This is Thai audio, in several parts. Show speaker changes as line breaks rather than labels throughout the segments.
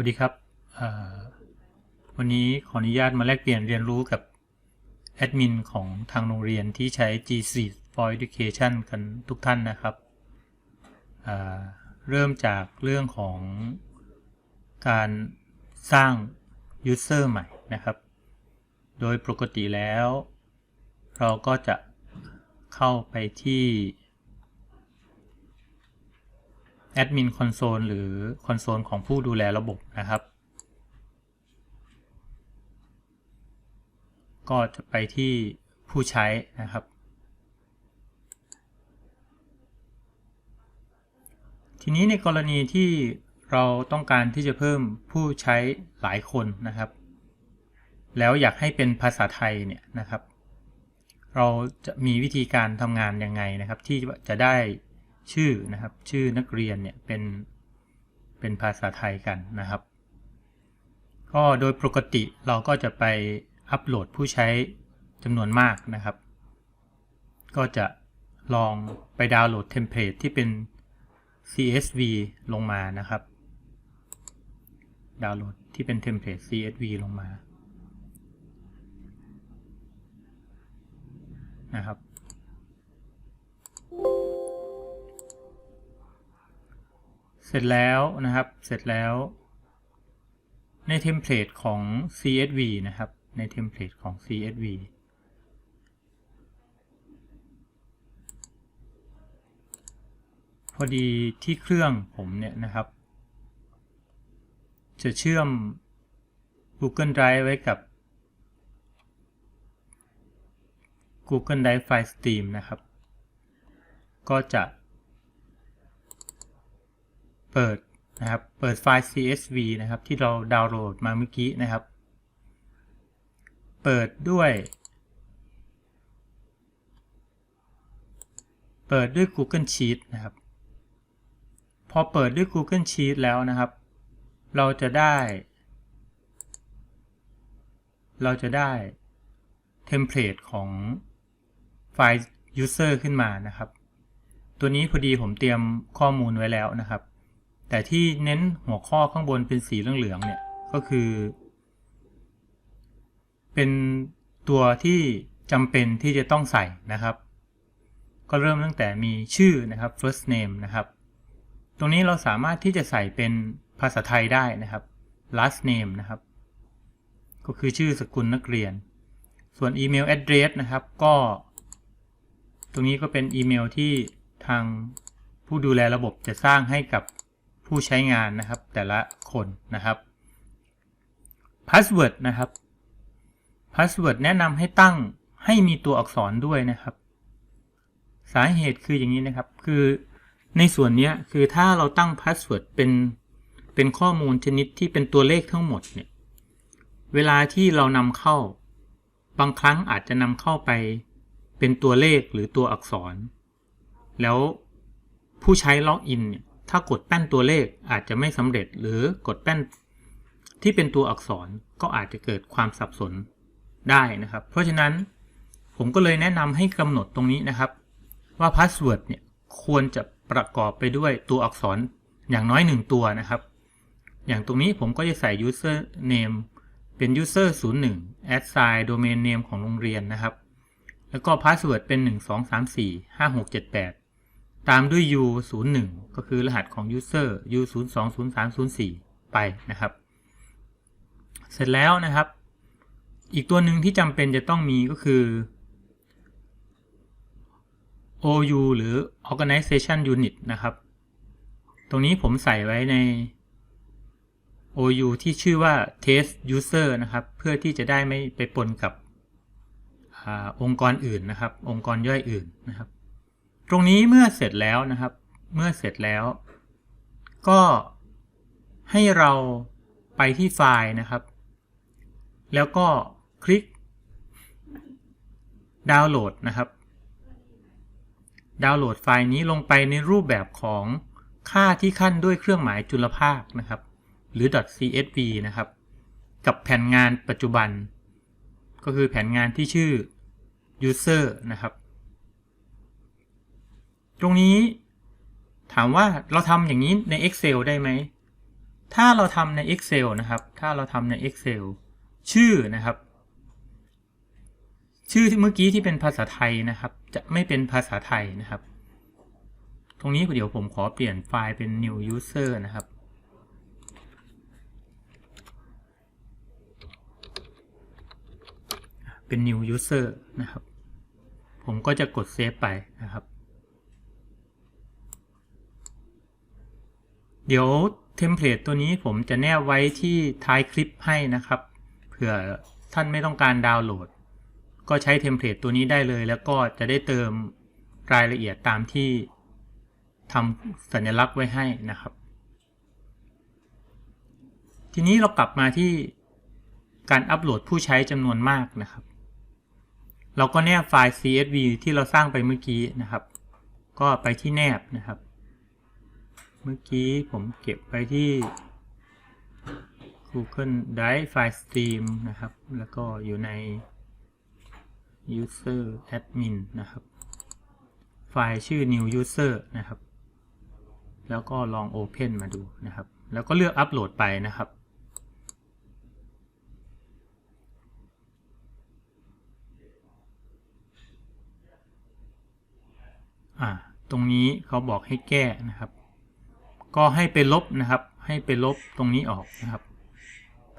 วัสดีครับ วันนี้ขออนุญาตมาแลกเปลี่ยนเรียนรู้กับแอดมินของทางโรงเรียนที่ใช้ G Suite for Education กันทุกท่านนะครับเเริ่มจากเรื่องของการสร้าง User ใหม่นะครับ โดยปกติแล้ว เราก็จะเข้าไปที่ แอดมินคอนโซลหรือคอนโซลของผู้ดูแลระบบนะครับ ก็จะไปที่ผู้ใช้นะครับ ทีนี้ในกรณีที่เราต้องการที่จะเพิ่มผู้ใช้หลายคนนะครับ แล้วอยากให้เป็นภาษาไทยเนี่ยนะครับ เราจะมีวิธีการทำงานยังไงนะครับ ที่จะได้ ชื่อนะครับ ชื่อนักเรียนเนี่ยเป็นเป็นภาษาไทยกันนะครับ ก็โดยปกติเราก็จะไปอัปโหลดผู้ใช้จำนวนมากนะครับ ก็จะลองไปดาวน์โหลดเทมเพลตที่เป็น CSV ลงมานะครับ ดาวน์โหลดที่เป็นเทมเพลต CSV ลงมานะครับ เสร็จแล้วนะครับ เสร็จแล้ว ในเทมเพลตของ CSV นะครับ ในเทมเพลตของ CSV พอดีที่เครื่องผมเนี่ยนะครับ จะเชื่อม Google Drive ไว้กับ Google Drive File Stream นะครับ ก็จะ เปิดนะครับ เปิดไฟล์ CSV นะครับ ที่เราดาวน์โหลดมาเมื่อกี้นะครับ เปิดด้วย เปิดด้วย Google Sheet นะครับ พอเปิดด้วย Google Sheet แล้วนะครับ เราจะได้ เราจะได้เทมเพลตของไฟล์ user ขึ้นมานะครับ ตัวนี้พอดีผมเตรียมข้อมูลไว้แล้วนะครับ แต่ที่เน้นหัวข้อข้างบนเป็นสีเหลืองๆเนี่ยก็คือ เป็นตัวที่จำเป็นที่จะต้องใส่นะครับ ก็เริ่มตั้งแต่มีชื่อนะครับ first name นะครับ ตรงนี้เราสามารถที่จะใส่เป็นภาษาไทยได้นะครับ last name นะครับ ก็คือชื่อสกุลนักเรียน ส่วนอีเมล address นะครับ ก็ ตรงนี้ก็เป็นอีเมลที่ทางผู้ดูแลระบบจะสร้างให้กับ ผู้ใช้งานนะครับแต่ละคนนะครับ Password นะครับ Password แนะนำให้ตั้งให้มีตัวอักษรด้วยนะครับ สาเหตุคืออย่างนี้นะครับ คือในส่วนนี้คือถ้าเราตั้ง Password เป็นเป็นข้อมูลชนิดที่เป็นตัวเลขทั้งหมดเนี่ยเวลาที่เรานำเข้า บางครั้งอาจจะนำเข้าไปเป็นตัวเลขหรือตัวอักษร แล้วผู้ใช้ล็อกอินเนี่ย ถ้ากดแป้นตัวเลขอาจจะไม่สำเร็จหรือกดแป้นที่เป็นตัวอักษรก็อาจจะเกิดความสับสนได้นะครับ เพราะฉะนั้นผมก็เลยแนะนำให้กำหนดตรงนี้นะครับ ว่าพาสเวิร์ดเนี่ยควรจะประกอบไปด้วยตัวอักษรอย่างน้อย 1 ตัวนะครับ อย่างตรงนี้ผมก็จะใส่ user name เป็น user 01 assign domain name ของโรงเรียนนะครับ แล้วก็พาสเวิร์ดเป็น 1 2 3 4 5 6 7 8 ตามด้วย u 0 1ก็คือรหัสของ user u 0 2 0 3 0 4ไปนะครับ เสร็จแล้วนะครับ อีกตัวหนึ่งที่จำเป็นจะต้องมีก็คือ OU หรือ Organization Unit นะครับ ตรงนี้ผมใส่ไว้ใน OU ที่ชื่อว่า Test User นะครับ เพื่อที่จะได้ไม่ไปปนกับอองค์กรอื่นนะครับ องค์กรย่อยอื่นนะครับ ตรงนี้เมื่อเสร็จแล้วนะครับ เมื่อเสร็จแล้ว ก็ให้เราไปที่ไฟล์นะครับ แล้วก็คลิก ดาวน์โหลดนะครับ ดาวน์โหลดไฟล์นี้ลงไปในรูปแบบของค่าที่ขั้นด้วยเครื่องหมายจุลภาคนะครับ หรือ .csv นะครับ กับแผนงานปัจจุบัน ก็คือแผนงานที่ชื่อ user นะครับ ตรงนี้ ถามว่าเราทำอย่างนี้ใน Excel ได้ไหม ถ้าเราทำใน Excel นะครับ ถ้าเราทำใน Excel ชื่อนะครับ ชื่อที่เมื่อกี้ที่เป็นภาษาไทยนะครับ จะไม่เป็นภาษาไทยนะครับ ตรงนี้เดี๋ยวผมขอเปลี่ยนไฟล์เป็น new user นะครับเป็น new user นะครับ ผมก็จะกดเซฟไปนะครับ เดี๋ยวเทมเพลตตัวนี้ผมจะแนบไว้ที่ท้ายคลิปให้นะครับ เผื่อท่านไม่ต้องการดาวน์โหลด ก็ใช้เทมเพลตตัวนี้ได้เลย แล้วก็จะได้เติมรายละเอียดตามที่ทำสัญลักษณ์ไว้ให้นะครับ ทีนี้เรากลับมาที่การอัปโหลดผู้ใช้จำนวนมากนะครับ เราก็แนบไฟล์ CSV ที่เราสร้างไปเมื่อกี้นะครับ ก็ไปที่แนบนะครับ เมื่อกี้ผมเก็บไปที่ Google Drive File Stream นะครับ แล้วก็อยู่ใน User Admin นะครับ ไฟล์ชื่อ New User นะครับ แล้วก็ลอง Open มาดูนะครับ แล้วก็เลือกอัปโหลดไปนะครับอ่าตรงนี้เขาบอกให้แก้นะครับ ก็ให้ไปลบนะครับ ให้ไปลบตรงนี้ออกนะครับ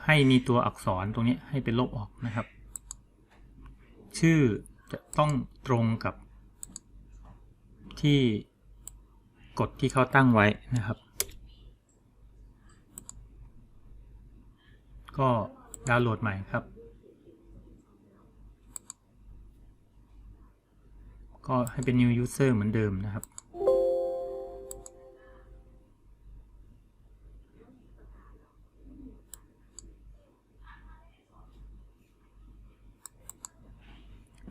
ให้มีตัวอักษรตรงนี้ให้ไปลบออกนะครับ ชื่อจะต้องตรงกับที่กฎที่เขาตั้งไว้นะครับ ก็ดาวน์โหลดใหม่ครับ ก็ให้เป็น new user เหมือนเดิมนะครับ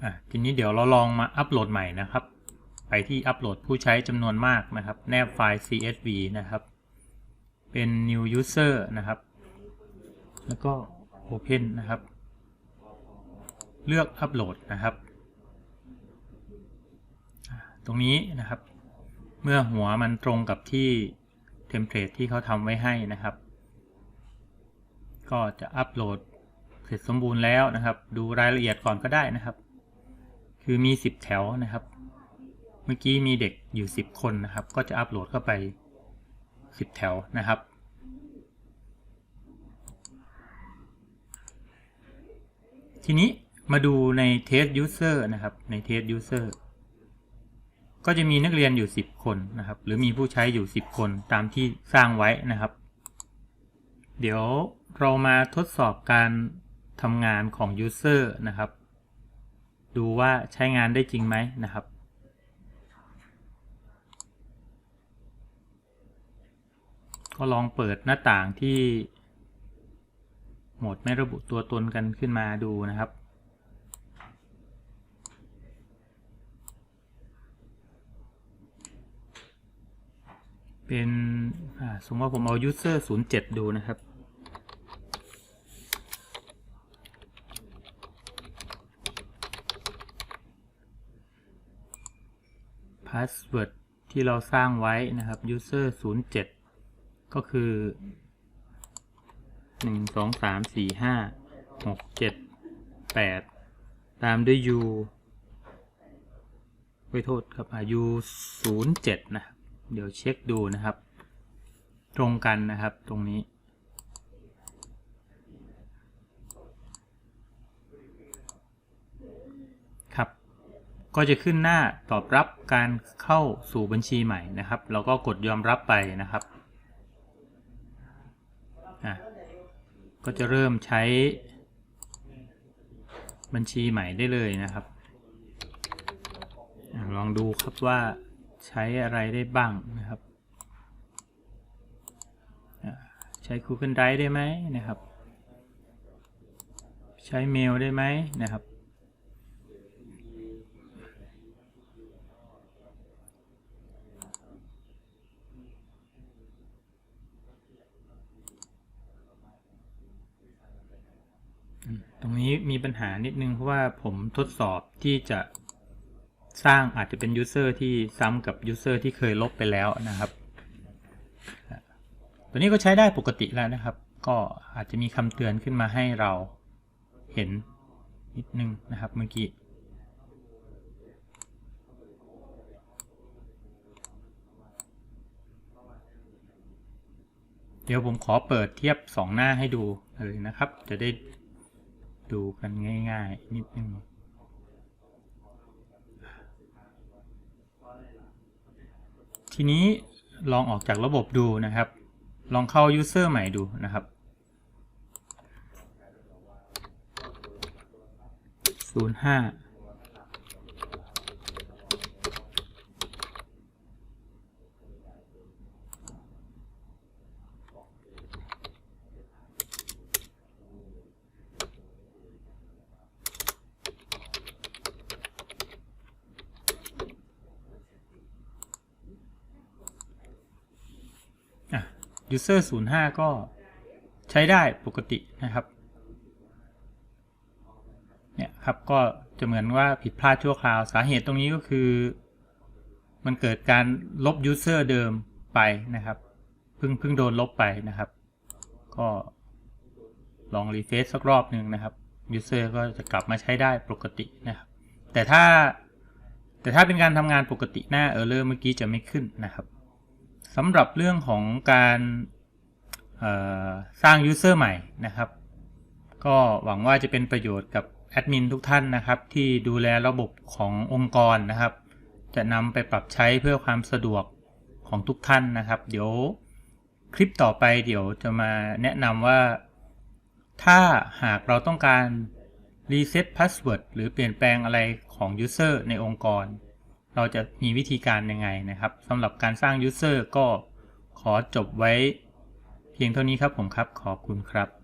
อะทีนี้เดี๋ยวเราลองมาอัปโหลดใหม่นะครับ ไปที่อัปโหลดผู้ใช้จำนวนมากนะครับ แนบไฟล์ CSV นะครับ เป็น new user นะครับ แล้วก็ open นะครับ เลือกอัปโหลดนะครับ ตรงนี้นะครับ เมื่อหัวมันตรงกับที่เทมเพลตที่เขาทำไว้ให้นะครับ ก็จะอัปโหลดเสร็จสมบูรณ์แล้วนะครับ ดูรายละเอียดก่อนก็ได้นะครับ คือมี 10 แถวนะครับ เมื่อกี้มีเด็กอยู่ 10 คนนะครับ ก็จะอัปโหลดเข้าไป 10 แถวนะครับ ทีนี้มาดูใน test user นะครับ ใน test user ก็จะมีนักเรียนอยู่ 10 คนนะครับ หรือมีผู้ใช้อยู่ 10 คนตามที่สร้างไว้นะครับ เดี๋ยวเรามาทดสอบการทำงานของ user นะครับ ดูว่าใช้งานได้จริงไหมนะครับ ก็ลองเปิดหน้าต่างที่โหมดไม่ระบุตัวตนกันขึ้นมาดูนะครับเป็นสมมติว่าผมเอา user 07 ดูนะครับ password ที่เราสร้างไว้นะครับ user 07 ก็คือ 1 2 3 4 5 6 7 8 ตามด้วย u ไว้โทษครับอายุ07 นะครับเดี๋ยวเช็คดูนะครับ ตรงกันนะครับตรงนี้ ครับ ก็จะขึ้นหน้าตอบรับการเข้าสู่บัญชีใหม่นะครับ เราก็กดยอมรับไปนะครับอะก็จะเริ่มใช้บัญชีใหม่ได้เลยนะครับอลองดูครับว่าใช้อะไรได้บ้างนะครับอะใช้ Google Drive ได้ไหมนะครับ ใช้เมลได้ไหมนะครับ ตรงนี้มีปัญหานิดนึงเพราะว่าผมทดสอบที่จะสร้างอาจจะเป็นยูเซอร์ที่ซ้ำกับยูเซอร์ที่เคยลบไปแล้วนะครับ ตัวนี้ก็ใช้ได้ปกติแล้วนะครับ ก็อาจจะมีคำเตือนขึ้นมาให้เราเห็นนิดนึงนะครับเมื่อกี้เดี๋ยวผมขอเปิดเทียบสองหน้าให้ดูเลยนะครับ จะได้ ดูกันง่ายๆ นิดนึงทีนี้ลองออกจากระบบดูนะครับ ลองเข้า user ใหม่ดูนะครับ05 user 05 ก็ใช้ได้ปกตินะครับ เนี่ยครับก็จะเหมือนว่าผิดพลาดชั่วคราวสาเหตุตรงนี้ก็คือ มันเกิดการลบ user เดิมไปนะครับเพิ่งเพิ่งโดนลบไปนะครับ ก็ลองรีเฟซสักรอบหนึ่งนะครับ user ก็จะกลับมาใช้ได้ปกตินะครับ แต่ถ้าแต่ถ้าเป็นการทำงานปกติหน้า error เมื่อกี้จะไม่ขึ้นนะครับ สำหรับเรื่องของการสร้าง user ใหม่นะครับ ก็หวังว่าจะเป็นประโยชน์กับแอดมินทุกท่านนะครับ ที่ดูแลระบบขององค์กรนะครับ จะนำไปปรับใช้เพื่อความสะดวกของทุกท่านนะครับ เดี๋ยวคลิปต่อไปเดี๋ยวจะมาแนะนำว่า ถ้าหากเราต้องการรีเซ็ตพาสเวิร์ดหรือเปลี่ยนแปลงอะไรของ User ในองค์กร เราจะมีวิธีการยังไงนะครับสำหรับการสร้าง User ก็ขอจบไว้ เพียงเท่านี้ครับผมครับ ขอบคุณครับ